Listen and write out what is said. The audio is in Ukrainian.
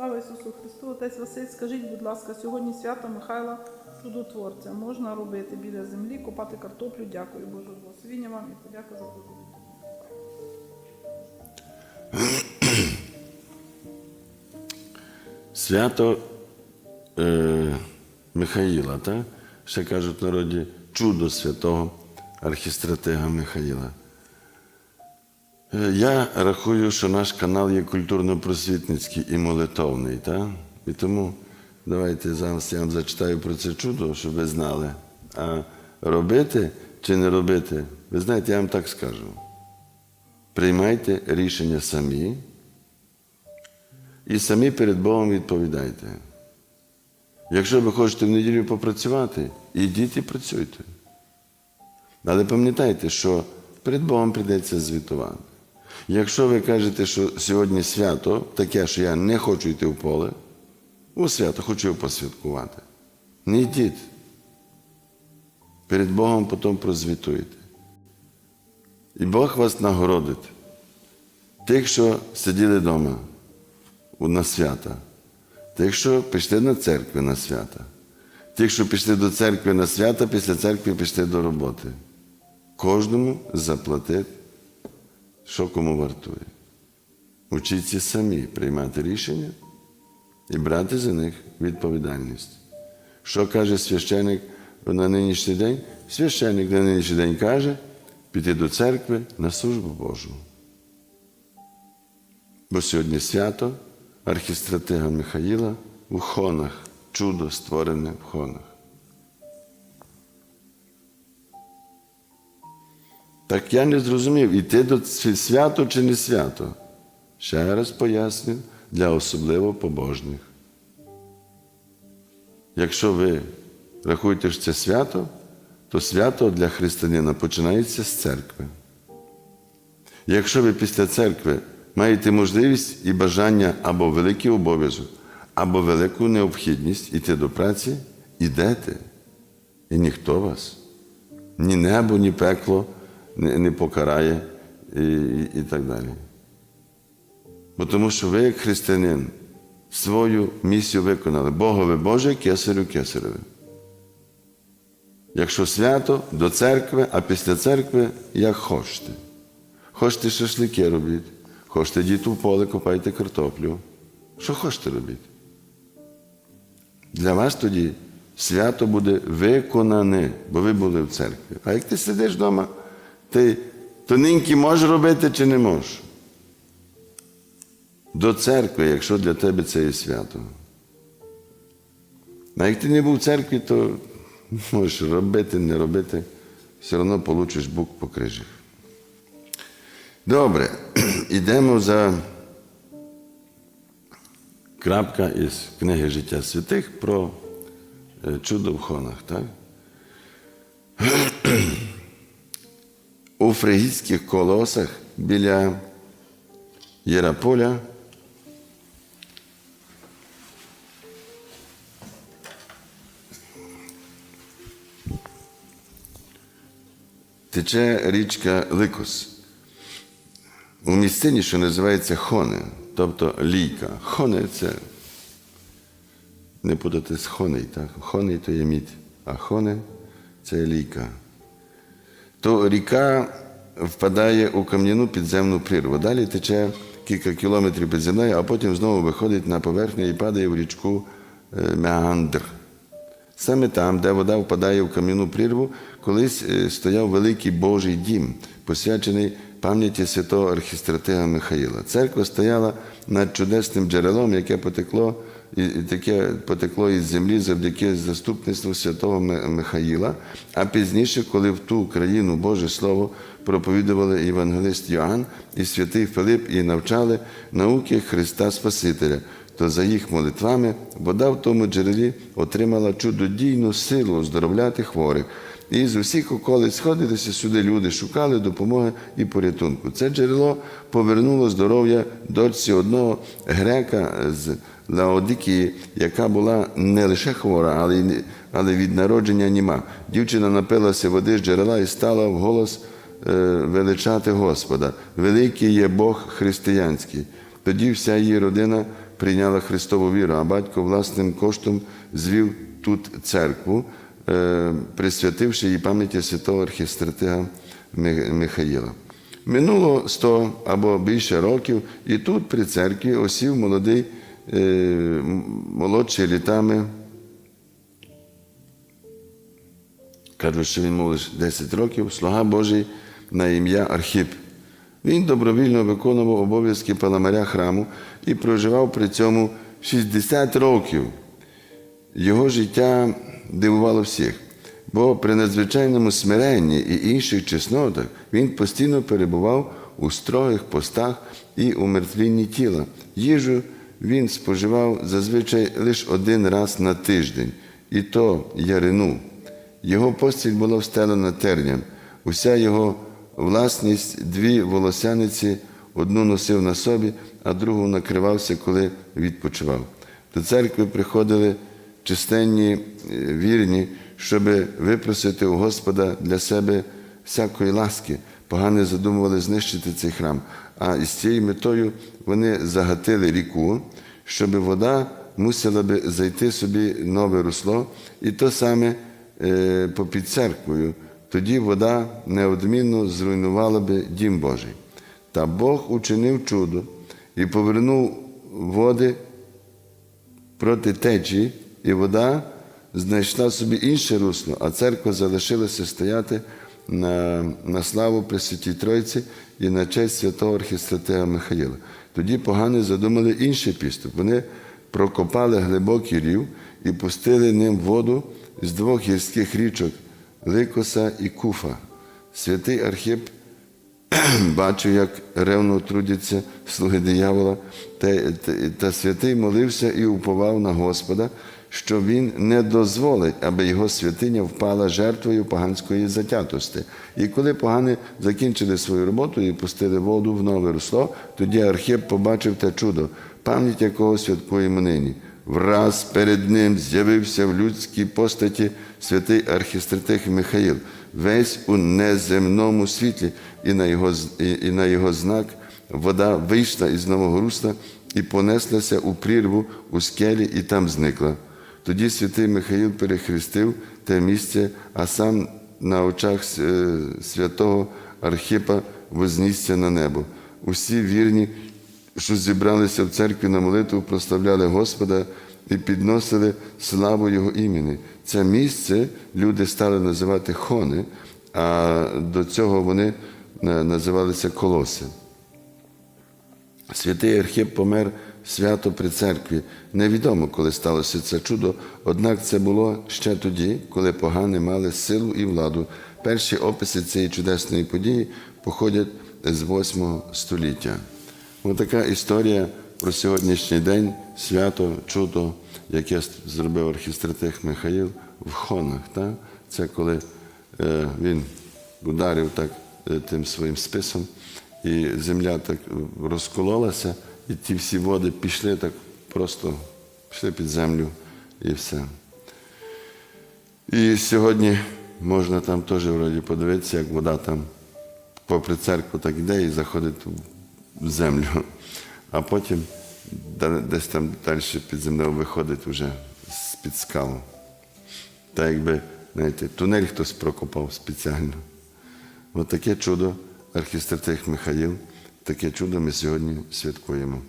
Слава Ісусу Христу! Отець Василь, скажіть, будь ласка, сьогодні свято Михайла Чудотворця. Можна робити біля землі, копати картоплю. Дякую Боже благословіння вам і подяка за проповідь. Свято е, Михаїла, так? ще кажуть в народі чудо святого архістратега Михаїла. Е, Я рахую, що наш канал є культурно-просвітницький і молитовний. Так? І тому давайте зараз я вам зачитаю про це чудо, щоб ви знали. А робити чи не робити, ви знаєте, я вам так скажу. Приймайте рішення самі і самі перед Богом відповідайте. Якщо ви хочете в неділю попрацювати, ідіть і працюйте. Але пам'ятайте, що перед Богом прийдеться звітувати. Якщо ви кажете, що сьогодні свято таке, що я не хочу йти в поле, у свято хочу його посвяткувати. Не йдіть. Перед Богом потім прозвітуйте. І Бог вас нагородить. Тих, що сиділи вдома на свята, тих, що пішли на церкву на свята, тих, що пішли до церкви на свята, після церкви пішли до роботи. Кожному заплатить, що кому вартує. Учіться самі приймати рішення і брати за них відповідальність. Що каже священик на нинішній день? Священик на нинішній день каже піти до церкви на службу Божу. Бо сьогодні свято архістратига Михаїла у хонах, чудо створене в хонах. Так я не зрозумів, іти до свято чи не свято. Ще раз поясню для особливо побожних. Якщо ви рахуєте, що це свято, то свято для християнина починається з церкви. Якщо ви після церкви маєте можливість і бажання або великий обов'язок, або велику необхідність йти до праці, ідете. І ніхто вас, ні небо, ні пекло не, покарає і, і, і так далі. Бо тому що ви, як християнин, свою місію виконали. Богове Боже, кесарю кесареве. Якщо свято до церкви, а після церкви як хочете. Хочете шашлики робіть, хочете діти в поле, копайте картоплю. Що хочете робити? Для вас тоді свято буде виконане, бо ви були в церкві. А як ти сидиш вдома, ти тоненький можеш робити чи не можеш? До церкви, якщо для тебе це є свято. А як ти не був в церкві, то можеш робити, не робити, все одно получиш бук по крижах. Добре, йдемо за крапка із книги життя святих про е, чудо в хонах. Так? У фригійських колосах біля Єраполя тече річка Ликос у місцині, що називається Хоне, тобто лійка. Хоне це не подати з хоней, так? Хоней то є мідь, а хоне це лійка. То ріка впадає у кам'яну підземну прірву. Далі тече кілька кілометрів під землею, а потім знову виходить на поверхню і падає в річку е, Меандр. Саме там, де вода впадає в кам'яну прірву, колись е, стояв великий Божий дім, посвячений пам'яті святого архістратига Михаїла. Церква стояла над чудесним джерелом, яке потекло, і таке потекло із землі завдяки заступництву святого Михаїла. А пізніше, коли в ту країну Боже Слово проповідували євангелист Йоанн і святий Филип і навчали науки Христа Спасителя то за їх молитвами вода в тому джерелі отримала чудодійну силу оздоровляти хворих. І з усіх околиць сходилися сюди люди, шукали допомоги і порятунку. Це джерело повернуло здоров'я дочці одного грека з Лаодикії, яка була не лише хвора, але але від народження німа. Дівчина напилася води з джерела і стала вголос е, величати Господа. Великий є Бог християнський. Тоді вся її родина прийняла Христову віру, а батько власним коштом звів тут церкву, присвятивши її пам'яті святого архістратига Михаїла. Минуло 100 або більше років, і тут при церкві осів молодий, е, молодший літами. Кажуть, що він лише 10 років, слуга Божий на ім'я Архіп. Він добровільно виконував обов'язки паламаря храму і проживав при цьому 60 років. Його життя дивувало всіх, бо при надзвичайному смиренні і інших чеснотах він постійно перебував у строгих постах і умертвінні тіла. Їжу він споживав зазвичай лише один раз на тиждень, і то ярину. Його постіль була встелена терням. Уся його власність, дві волосяниці, одну носив на собі, а другу накривався, коли відпочивав. До церкви приходили численні е, вірні, щоб випросити у Господа для себе всякої ласки. Погани задумували знищити цей храм. А із цією метою вони загатили ріку, щоб вода мусила би зайти собі нове русло, і то саме е, попід церквою. Тоді вода неодмінно зруйнувала би дім Божий. Та Бог учинив чудо і повернув води проти течії, і вода знайшла собі інше русло, а церква залишилася стояти на, на славу Пресвятій Тройці і на честь святого архістратега Михаїла. Тоді погани задумали інший підступ. Вони прокопали глибокий рів і пустили ним воду з двох гірських річок Ликоса і Куфа. Святий Архіп бачив, як ревно трудяться слуги диявола, та, та, та святий молився і уповав на Господа, що він не дозволить, аби його святиня впала жертвою поганської затятості. І коли погани закінчили свою роботу і пустили воду в нове русло, тоді Архіп побачив те чудо, пам'ять якого святкуємо нині. Враз перед ним з'явився в людській постаті святий архістратих Михаїл, весь у неземному світлі, і на його, і, і на його знак вода вийшла із нового русла і понеслася у прірву у скелі, і там зникла. Тоді святий Михаїл перехрестив те місце, а сам на очах е, святого Архипа вознісся на небо. Усі вірні що зібралися в церкві на молитву, прославляли Господа і підносили славу Його імені. Це місце люди стали називати Хони, а до цього вони е, називалися Колоси. Святий Архіп помер свято при церкві. Невідомо, коли сталося це чудо, однак це було ще тоді, коли погани мали силу і владу. Перші описи цієї чудесної події походять з 8 століття. Ось така історія про сьогоднішній день, свято, чудо, яке зробив архістратих Михаїл в Хонах. Так? Це коли е, він ударив так е, тим своїм списом, і земля так розкололася, і ті всі води пішли так просто пішли під землю і все. І сьогодні можна там теж вроді подивитися, як вода там попри церкву так йде і заходить в землю, а потім десь там далі під землею виходить вже з-під скал. Та якби, знаєте, тунель хтось прокопав спеціально. От таке чудо архістратих Михаїл, таке чудо ми сьогодні святкуємо.